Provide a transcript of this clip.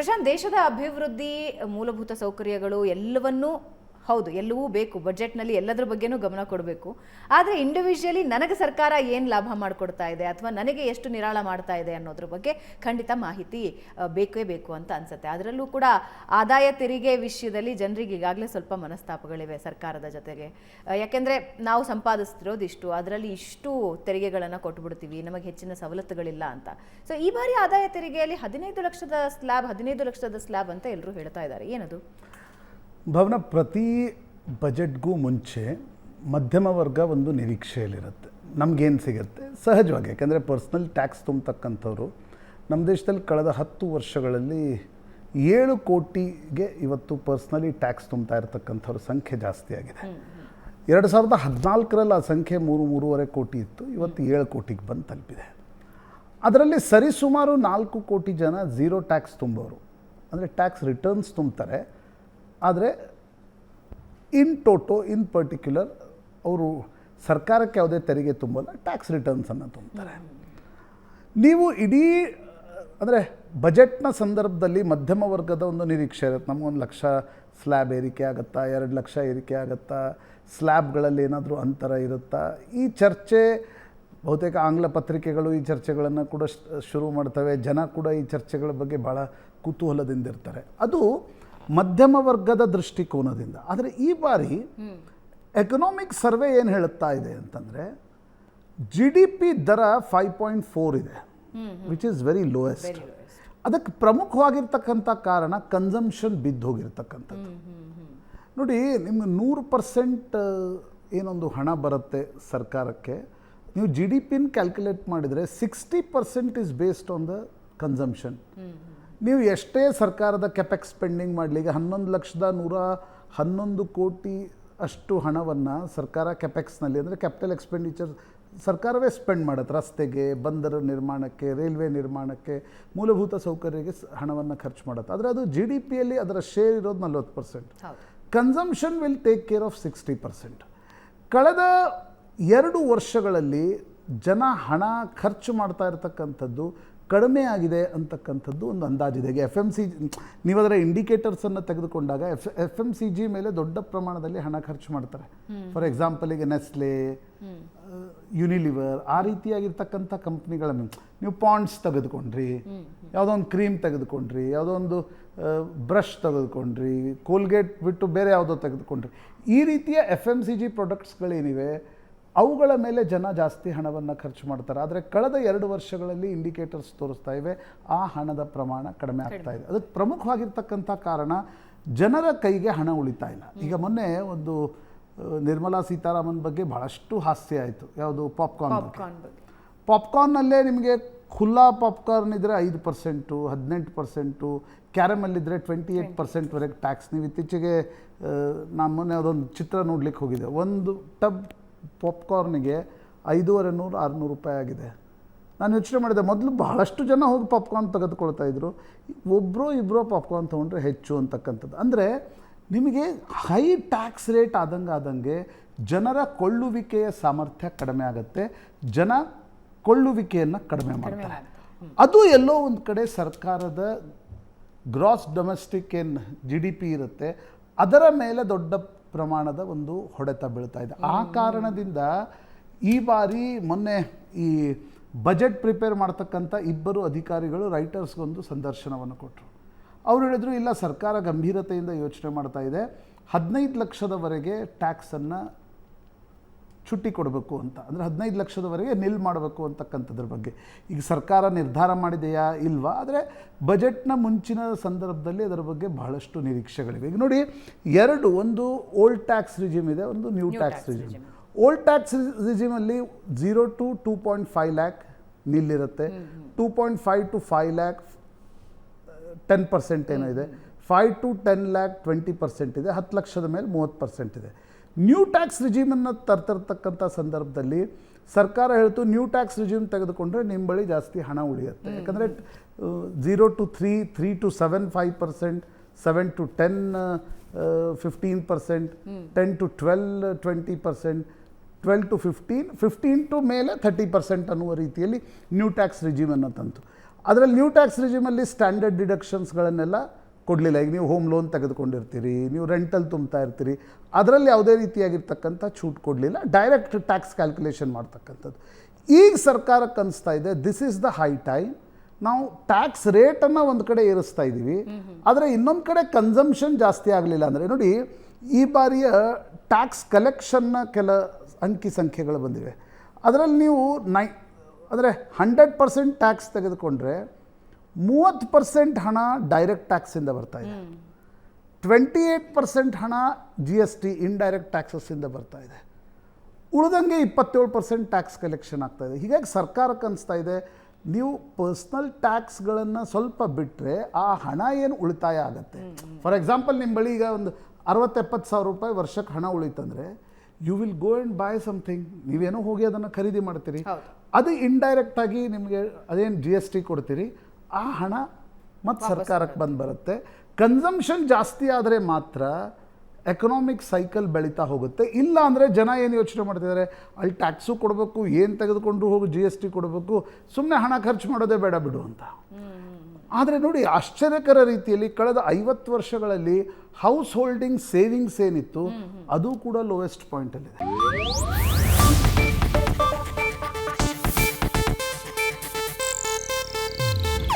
ಪ್ರಶಾಂತ್ ದೇಶದ ಅಭಿವೃದ್ಧಿ ಮೂಲಭೂತ ಸೌಕರ್ಯಗಳು ಎಲ್ಲವನ್ನೂ ಹೌದು, ಎಲ್ಲವೂ ಬೇಕು. ಬಜೆಟ್ನಲ್ಲಿ ಎಲ್ಲದರ ಬಗ್ಗೆನೂ ಗಮನ ಕೊಡಬೇಕು. ಆದರೆ ಇಂಡಿವಿಜುವಲಿ ನನಗೆ ಸರ್ಕಾರ ಏನು ಲಾಭ ಮಾಡಿಕೊಡ್ತಾ ಇದೆ ಅಥವಾ ನನಗೆ ಎಷ್ಟು ನಿರಾಳ ಮಾಡ್ತಾ ಇದೆ ಅನ್ನೋದ್ರ ಬಗ್ಗೆ ಖಂಡಿತ ಮಾಹಿತಿ ಬೇಕೇ ಬೇಕು ಅಂತ ಅನ್ಸುತ್ತೆ. ಅದರಲ್ಲೂ ಕೂಡ ಆದಾಯ ತೆರಿಗೆ ವಿಷಯದಲ್ಲಿ ಜನರಿಗೆ ಈಗಾಗಲೇ ಸ್ವಲ್ಪ ಮನಸ್ತಾಪಗಳಿವೆ ಸರ್ಕಾರದ ಜೊತೆಗೆ. ಯಾಕೆಂದರೆ ನಾವು ಸಂಪಾದಿಸ್ತಿರೋದು ಇಷ್ಟು ಅದರಲ್ಲಿ ಇಷ್ಟು ತೆರಿಗೆಗಳನ್ನು ಕೊಟ್ಬಿಡ್ತೀವಿ, ನಮಗೆ ಹೆಚ್ಚಿನ ಸವಲತ್ತುಗಳಿಲ್ಲ ಅಂತ. ಸೊ ಈ ಬಾರಿ ಆದಾಯ ತೆರಿಗೆಯಲ್ಲಿ ಹದಿನೈದು ಲಕ್ಷದ ಸ್ಲ್ಯಾಬ್ ಹದಿನೈದು ಲಕ್ಷದ ಸ್ಲ್ಯಾಬ್ ಅಂತ ಎಲ್ಲರೂ ಹೇಳ್ತಾ ಇದ್ದಾರೆ. ಏನದು? ಭವನ ಪ್ರತಿ ಬಜೆಟ್ಗೂ ಮುಂಚೆ ಮಧ್ಯಮ ವರ್ಗ ಒಂದು ನಿರೀಕ್ಷೆಯಲ್ಲಿರುತ್ತೆ. ನಮಗೇನು ಸಿಗುತ್ತೆ? ಸಹಜವಾಗಿ. ಯಾಕೆಂದರೆ ಪರ್ಸ್ನಲ್ ಟ್ಯಾಕ್ಸ್ ತುಂಬತಕ್ಕಂಥವ್ರು ನಮ್ಮ ದೇಶದಲ್ಲಿ ಕಳೆದ ಹತ್ತು ವರ್ಷಗಳಲ್ಲಿ ಏಳು ಕೋಟಿಗೆ ಇವತ್ತು ಪರ್ಸ್ನಲಿ ಟ್ಯಾಕ್ಸ್ ತುಂಬ್ತಾ ಇರತಕ್ಕಂಥವ್ರ ಸಂಖ್ಯೆ ಜಾಸ್ತಿ ಆಗಿದೆ. ಎರಡು ಸಾವಿರದ ಹದಿನಾಲ್ಕರಲ್ಲಿ ಆ ಸಂಖ್ಯೆ ಮೂರು ಮೂರುವರೆ ಕೋಟಿ ಇತ್ತು. ಇವತ್ತು ಏಳು ಕೋಟಿಗೆ ಬಂದು ತಲುಪಿದೆ. ಅದರಲ್ಲಿ ಸರಿಸುಮಾರು ನಾಲ್ಕು ಕೋಟಿ ಜನ ಝೀರೋ ಟ್ಯಾಕ್ಸ್ ತುಂಬೋರು. ಅಂದರೆ ಟ್ಯಾಕ್ಸ್ ರಿಟರ್ನ್ಸ್ ತುಂಬ್ತಾರೆ. ಆದರೆ ಇನ್ ಟೋಟೋ ಇನ್ ಪರ್ಟಿಕ್ಯುಲರ್ ಅವರು ಸರ್ಕಾರಕ್ಕೆ ಯಾವುದೇ ತೆರಿಗೆ ತುಂಬಲ್ಲ ಟ್ಯಾಕ್ಸ್ ರಿಟರ್ನ್ಸನ್ನು ತುಂಬ್ತಾರೆ. ನೀವು ಇಡೀ, ಅಂದರೆ ಬಜೆಟ್ನ ಸಂದರ್ಭದಲ್ಲಿ ಮಧ್ಯಮ ವರ್ಗದ ಒಂದು ನಿರೀಕ್ಷೆ ಇರುತ್ತೆ. ನಮಗೊಂದು ಲಕ್ಷ ಸ್ಲ್ಯಾಬ್ ಏರಿಕೆ ಆಗುತ್ತಾ, ಎರಡು ಲಕ್ಷ ಏರಿಕೆ ಆಗುತ್ತಾ ಸ್ಲ್ಯಾಬ್ಗಳಲ್ಲಿ ಏನಾದರೂ ಅಂತರ ಇರುತ್ತಾ? ಈ ಚರ್ಚೆ, ಬಹುತೇಕ ಆಂಗ್ಲ ಪತ್ರಿಕೆಗಳು ಈ ಚರ್ಚೆಗಳನ್ನು ಕೂಡ ಶುರು ಮಾಡ್ತವೆ. ಜನ ಕೂಡ ಈ ಚರ್ಚೆಗಳ ಬಗ್ಗೆ ಭಾಳ ಕುತೂಹಲದಿಂದ ಇರ್ತಾರೆ. ಅದು ಮಧ್ಯಮ ವರ್ಗದ ದೃಷ್ಟಿಕೋನದಿಂದ. ಆದರೆ ಈ ಬಾರಿ ಎಕನಾಮಿಕ್ ಸರ್ವೆ ಏನು ಹೇಳುತ್ತಾ ಇದೆ ಅಂತಂದರೆ ಜಿ ಡಿ ಪಿ ದರ ಫೈವ್ ಪಾಯಿಂಟ್ ಫೋರ್ ಇದೆ ವಿಚ್ ಈಸ್ ವೆರಿ ಲೋಯೆಸ್ಟ್ ಅದಕ್ಕೆ ಪ್ರಮುಖವಾಗಿರ್ತಕ್ಕಂಥ ಕಾರಣ ಕನ್ಸಂಪ್ಷನ್ ಬಿದ್ದು ಹೋಗಿರ್ತಕ್ಕಂಥದ್ದು ನೋಡಿ ನಿಮ್ಗೆ ನೂರು ಪರ್ಸೆಂಟ್ ಏನೊಂದು ಹಣ ಬರುತ್ತೆ ಸರ್ಕಾರಕ್ಕೆ. ನೀವು ಜಿ ಡಿ ಪಿನ ಕ್ಯಾಲ್ಕುಲೇಟ್ ಮಾಡಿದರೆ sixty percent is based on the consumption ನೀವು ಎಷ್ಟೇ ಸರ್ಕಾರದ ಕೆಪೆಕ್ಸ್ ಸ್ಪೆಂಡಿಂಗ್ ಮಾಡಲಿ ಈಗ ಹನ್ನೊಂದು ಲಕ್ಷದ ನೂರ ಹನ್ನೊಂದು ಕೋಟಿ ಅಷ್ಟು ಹಣವನ್ನು ಸರ್ಕಾರ ಕೆಪೆಕ್ಸ್ನಲ್ಲಿ ಅಂದರೆ ಕ್ಯಾಪಿಟಲ್ ಎಕ್ಸ್ಪೆಂಡಿಚರ್ ಸರ್ಕಾರವೇ ಸ್ಪೆಂಡ್ ಮಾಡುತ್ತೆ. ರಸ್ತೆಗೆ ಬಂದರ ನಿರ್ಮಾಣಕ್ಕೆ ರೈಲ್ವೆ ನಿರ್ಮಾಣಕ್ಕೆ ಮೂಲಭೂತ ಸೌಕರ್ಯಕ್ಕೆ ಹಣವನ್ನು ಖರ್ಚು ಮಾಡುತ್ತೆ. ಆದರೆ ಅದು ಜಿ ಡಿ ಪಿಯಲ್ಲಿ ಅದರ ಶೇರ್ ಇರೋದು ನಲ್ವತ್ತು percent consumption will take care of sixty percent ಕಳೆದ ಎರಡು ವರ್ಷಗಳಲ್ಲಿ ಜನ ಹಣ ಖರ್ಚು ಮಾಡ್ತಾ ಇರತಕ್ಕಂಥದ್ದು ಕಡಿಮೆ ಆಗಿದೆ ಅಂತಕ್ಕಂಥದ್ದು ಒಂದು ಅಂದಾಜಿದೆ ಈಗ ಎಫ್ ಎಂ ಸಿ ನೀವು ಅದರ ಇಂಡಿಕೇಟರ್ಸನ್ನು ತೆಗೆದುಕೊಂಡಾಗ F F M C G ಮೇಲೆ ದೊಡ್ಡ ಪ್ರಮಾಣದಲ್ಲಿ ಹಣ ಖರ್ಚು ಮಾಡ್ತಾರೆ. ಫಾರ್ ಎಕ್ಸಾಂಪಲ್ ಈಗ ನೆಸ್ಲೆ ಯುನಿಲಿವರ್ ಆ ರೀತಿಯಾಗಿರ್ತಕ್ಕಂಥ ಕಂಪ್ನಿಗಳ ನೀವು ಪಾಂಡ್ಸ್ ತೆಗೆದುಕೊಂಡ್ರಿ ಯಾವುದೋ ಒಂದು ಕ್ರೀಮ್ ತೆಗೆದುಕೊಂಡ್ರಿ ಯಾವುದೋ ಒಂದು ಬ್ರಷ್ ತೆಗೆದುಕೊಂಡ್ರಿ ಕೋಲ್ಗೇಟ್ ಬಿಟ್ಟು ಬೇರೆ ಯಾವುದೋ ತೆಗೆದುಕೊಂಡ್ರಿ. ಈ ರೀತಿಯ ಎಫ್ ಎಂ ಸಿ ಜಿ ಪ್ರಾಡಕ್ಟ್ಸ್ಗಳೇನಿವೆ ಅವುಗಳ ಮೇಲೆ ಜನ ಜಾಸ್ತಿ ಹಣವನ್ನು ಖರ್ಚು ಮಾಡ್ತಾರೆ. ಆದರೆ ಕಳೆದ ಎರಡು ವರ್ಷಗಳಲ್ಲಿ ಇಂಡಿಕೇಟರ್ಸ್ ತೋರಿಸ್ತಾ ಇವೆ. ಆ ಹಣದ ಪ್ರಮಾಣ ಕಡಿಮೆ ಆಗ್ತಾ ಇದೆ. ಅದಕ್ಕೆ ಪ್ರಮುಖವಾಗಿರ್ತಕ್ಕಂಥ ಕಾರಣ ಜನರ ಕೈಗೆ ಹಣ ಉಳಿತಾ ಇಲ್ಲ. ಈಗ ಮೊನ್ನೆ ಒಂದು ನಿರ್ಮಲಾ ಸೀತಾರಾಮನ್ ಬಗ್ಗೆ ಬಹಳಷ್ಟು ಹಾಸ್ಯ ಆಯಿತು. ಯಾವುದು? ಪಾಪ್ಕಾರ್ನ್ ಪಾಪ್ಕಾರ್ನಲ್ಲೇ ನಿಮಗೆ ಖುಲ್ಲಾ ಪಾಪ್ಕಾರ್ನ್ ಇದ್ದರೆ ಐದು ಪರ್ಸೆಂಟು ಹದಿನೆಂಟು ಪರ್ಸೆಂಟು ಕ್ಯಾರಮಲ್ ಇದ್ದರೆ ಟ್ವೆಂಟಿ ಏಯ್ಟ್ ಪರ್ಸೆಂಟ್ವರೆಗೆ ಟ್ಯಾಕ್ಸ್ ನೀವು ಇತ್ತೀಚೆಗೆ ನಾನು ಮೊನ್ನೆ ಅದೊಂದು ಚಿತ್ರ ನೋಡ್ಲಿಕ್ಕೆ ಹೋಗಿದೆ ಒಂದು ಟಬ್ ಪಾಪ್ಕಾರ್ನಿಗೆ ಐದೂವರೆ ನೂರು ಆರುನೂರು ರೂಪಾಯಿ ಆಗಿದೆ. ನಾನು ಯೋಚನೆ ಮಾಡಿದೆ ಮೊದಲು ಬಹಳಷ್ಟು ಜನ ಹೋಗಿ ಪಾಪ್ಕಾರ್ನ್ ತೆಗೆದುಕೊಳ್ತಾ ಇದ್ರು. ಒಬ್ಬರು ಇಬ್ಬರು ಪಾಪ್ಕಾರ್ನ್ ತೊಗೊಂಡ್ರೆ ಹೆಚ್ಚು ಅಂತಕ್ಕಂಥದ್ದು. ಅಂದರೆ ನಿಮಗೆ ಹೈ ಟ್ಯಾಕ್ಸ್ ರೇಟ್ ಆದಂಗೆ ಆದಂಗೆ ಜನರ ಕೊಳ್ಳುವಿಕೆಯ ಸಾಮರ್ಥ್ಯ ಕಡಿಮೆ ಆಗುತ್ತೆ. ಜನ ಕೊಳ್ಳುವಿಕೆಯನ್ನು ಕಡಿಮೆ ಮಾಡ್ತಾರೆ. ಅದು ಎಲ್ಲೋ ಒಂದು ಕಡೆ ಸರ್ಕಾರದ ಗ್ರಾಸ್ ಡೊಮೆಸ್ಟಿಕ್ ಏನು ಜಿ ಡಿ ಪಿ ಇರುತ್ತೆ ಅದರ ಮೇಲೆ ದೊಡ್ಡ ಪ್ರಮಾಣದ ಒಂದು ಹೊಡೆತ ಬೀಳ್ತಾ ಇದೆ. ಆ ಕಾರಣದಿಂದ ಈ ಬಾರಿ ಮೊನ್ನೆ ಈ ಬಜೆಟ್ ಪ್ರಿಪೇರ್ ಮಾಡ್ತಕ್ಕಂಥ ಇಬ್ಬರು ಅಧಿಕಾರಿಗಳು ರೈಟರ್ಸ್ಗೊಂದು ಸಂದರ್ಶನವನ್ನು ಕೊಟ್ಟರು. ಅವರು ಹೇಳಿದ್ರು, ಇಲ್ಲ, ಸರ್ಕಾರ ಗಂಭೀರತೆಯಿಂದ ಯೋಚನೆ ಮಾಡ್ತಾ ಇದೆ. ಹದಿನೈದು ಲಕ್ಷದವರೆಗೆ ಟ್ಯಾಕ್ಸನ್ನು ಚುಟ್ಟಿ ಕೊಡಬೇಕು ಅಂತ. ಅಂದರೆ ಹದಿನೈದು ಲಕ್ಷದವರೆಗೆ ನಿಲ್ ಮಾಡಬೇಕು ಅಂತಕ್ಕಂಥದ್ರ ಬಗ್ಗೆ. ಈಗ ಸರ್ಕಾರ ನಿರ್ಧಾರ ಮಾಡಿದೆಯಾ ಇಲ್ವಾ? ಆದರೆ ಬಜೆಟ್ನ ಮುಂಚಿನ ಸಂದರ್ಭದಲ್ಲಿ ಅದರ ಬಗ್ಗೆ ಬಹಳಷ್ಟು ನಿರೀಕ್ಷೆಗಳಿವೆ. ಈಗ ನೋಡಿ ಎರಡು ಒಂದು ಓಲ್ಡ್ ಟ್ಯಾಕ್ಸ್ ರಿಜಿಮ್ ಇದೆ ಒಂದು new tax regime old tax ರಿಜಿಮಲ್ಲಿ zero to two point five lakh ನಿಲ್ಲಿರುತ್ತೆ. Two point five to five lakh ten percent ಏನೋ ಇದೆ. Five to ten lakh twenty percent ಇದೆ. ಹತ್ತು ಲಕ್ಷದ ಮೇಲೆ ಮೂವತ್ತು ಪರ್ಸೆಂಟ್ ಇದೆ. ನ್ಯೂ ಟ್ಯಾಕ್ಸ್ ರಿಜಿಮನ್ನು ತರ್ತಿರ್ತಕ್ಕಂಥ ಸಂದರ್ಭದಲ್ಲಿ ಸರ್ಕಾರ ಹೇಳ್ತು ನ್ಯೂ ಟ್ಯಾಕ್ಸ್ ರಿಜಿಮ್ ತೆಗೆದುಕೊಂಡ್ರೆ ನಿಮ್ಮ ಬಳಿ ಜಾಸ್ತಿ ಹಣ ಉಳಿಯುತ್ತೆ. ಯಾಕಂದರೆ zero to three three to seven five percent seven to ten fifteen percent ten to twelve twenty percent twelve to fifteen fifteen to ಮೇಲೆ ಥರ್ಟಿ ಪರ್ಸೆಂಟ್ ಅನ್ನುವ ರೀತಿಯಲ್ಲಿ ನ್ಯೂ ಟ್ಯಾಕ್ಸ್ ರಿಜಿಮನ್ನು ತಂತು. ಅದರಲ್ಲಿ ನ್ಯೂ ಟ್ಯಾಕ್ಸ್ ರಿಜಿಮಲ್ಲಿ ಸ್ಟ್ಯಾಂಡರ್ಡ್ ಡಿಡಕ್ಷನ್ಸ್ಗಳನ್ನೆಲ್ಲ ಕೊಡಲಿಲ್ಲ. ಈಗ ನೀವು ಹೋಮ್ ಲೋನ್ ತೆಗೆದುಕೊಂಡಿರ್ತೀರಿ ನೀವು ರೆಂಟಲ್ಲಿ ತುಂಬ್ತಾ ಇರ್ತೀರಿ ಅದರಲ್ಲಿ ಯಾವುದೇ ರೀತಿಯಾಗಿರ್ತಕ್ಕಂಥ ಛೂಟ್ ಕೊಡಲಿಲ್ಲ. ಡೈರೆಕ್ಟ್ ಟ್ಯಾಕ್ಸ್ ಕ್ಯಾಲ್ಕುಲೇಷನ್ ಮಾಡ್ತಕ್ಕಂಥದ್ದು. ಈಗ ಸರ್ಕಾರಕ್ಕೆ ಅನಿಸ್ತಾ ಇದೆ this is the high time ನಾವು ಟ್ಯಾಕ್ಸ್ ರೇಟನ್ನು ಒಂದು ಕಡೆ ಏರಿಸ್ತಾ ಇದ್ದೀವಿ ಆದರೆ ಇನ್ನೊಂದು ಕಡೆ ಕನ್ಸಂಪ್ಷನ್ ಜಾಸ್ತಿ ಆಗಲಿಲ್ಲ ಅಂದರೆ ನೋಡಿ ಈ ಬಾರಿಯ ಟ್ಯಾಕ್ಸ್ ಕಲೆಕ್ಷನ್ನ ಕೆಲ ಅಂಕಿ ಸಂಖ್ಯೆಗಳು ಬಂದಿವೆ. ಅದರಲ್ಲಿ ನೀವು ನೈ ಅಂದರೆ ಹಂಡ್ರೆಡ್ ಪರ್ಸೆಂಟ್ ಟ್ಯಾಕ್ಸ್ ತೆಗೆದುಕೊಂಡ್ರೆ ಮೂವತ್ತು ಪರ್ಸೆಂಟ್ ಹಣ ಡೈರೆಕ್ಟ್ ಟ್ಯಾಕ್ಸಿಂದ ಬರ್ತಾ ಇದೆ. ಟ್ವೆಂಟಿ ಏಯ್ಟ್ ಪರ್ಸೆಂಟ್ ಹಣ ಜಿ ಎಸ್ ಟಿ ಇಂಡೈರೆಕ್ಟ್ ಟ್ಯಾಕ್ಸಸ್ಸಿಂದ ಬರ್ತಾ ಇದೆ. ಉಳಿದಂಗೆ ಇಪ್ಪತ್ತೇಳು ಪರ್ಸೆಂಟ್ ಟ್ಯಾಕ್ಸ್ ಕಲೆಕ್ಷನ್ ಆಗ್ತಾ ಇದೆ. ಹೀಗಾಗಿ ಸರ್ಕಾರಕ್ಕೆ ಅನಿಸ್ತಾ ಇದೆ ನೀವು ಪರ್ಸ್ನಲ್ ಟ್ಯಾಕ್ಸ್ಗಳನ್ನು ಸ್ವಲ್ಪ ಬಿಟ್ಟರೆ ಆ ಹಣ ಏನು ಉಳಿತಾಯ ಆಗುತ್ತೆ? ಫಾರ್ ಎಕ್ಸಾಂಪಲ್ ನಿಮ್ಮ ಬಳಿ ಈಗ ಒಂದು ಅರವತ್ತೆಪ್ಪತ್ತು ಸಾವಿರ ರೂಪಾಯಿ ವರ್ಷಕ್ಕೆ ಹಣ ಉಳಿತಂದರೆ you will go and buy something ನೀವೇನೋ ಹೋಗಿ ಅದನ್ನು ಖರೀದಿ ಮಾಡ್ತೀರಿ. ಅದು ಇಂಡೈರೆಕ್ಟಾಗಿ ನಿಮಗೆ ಅದೇನು ಜಿ ಎಸ್ ಟಿ ಕೊಡ್ತೀರಿ? ಆ ಹಣ ಮತ್ತು ಸರ್ಕಾರಕ್ಕೆ ಬಂದು ಬರುತ್ತೆ. ಕನ್ಸಂಪ್ಷನ್ ಜಾಸ್ತಿ ಆದರೆ ಮಾತ್ರ ಎಕನಾಮಿಕ್ ಸೈಕಲ್ ಬೆಳೀತಾ ಹೋಗುತ್ತೆ. ಇಲ್ಲ ಅಂದರೆ ಜನ ಏನು ಯೋಚನೆ ಮಾಡ್ತಿದ್ದಾರೆ ಅಲ್ಲಿ ಟ್ಯಾಕ್ಸು ಕೊಡಬೇಕು ಏನು ತೆಗೆದುಕೊಂಡು ಹೋಗಿ ಜಿ ಎಸ್ ಟಿ ಕೊಡಬೇಕು ಸುಮ್ಮನೆ ಹಣ ಖರ್ಚು ಮಾಡೋದೇ ಬೇಡ ಬಿಡು ಅಂತ. ಆದರೆ ನೋಡಿ ಆಶ್ಚರ್ಯಕರ ರೀತಿಯಲ್ಲಿ ಕಳೆದ ಐವತ್ತು ವರ್ಷಗಳಲ್ಲಿ ಹೌಸ್ ಹೋಲ್ಡಿಂಗ್ ಸೇವಿಂಗ್ಸ್ ಏನಿತ್ತು ಅದು ಕೂಡ ಲೋವೆಸ್ಟ್ ಪಾಯಿಂಟಲ್ಲಿದೆ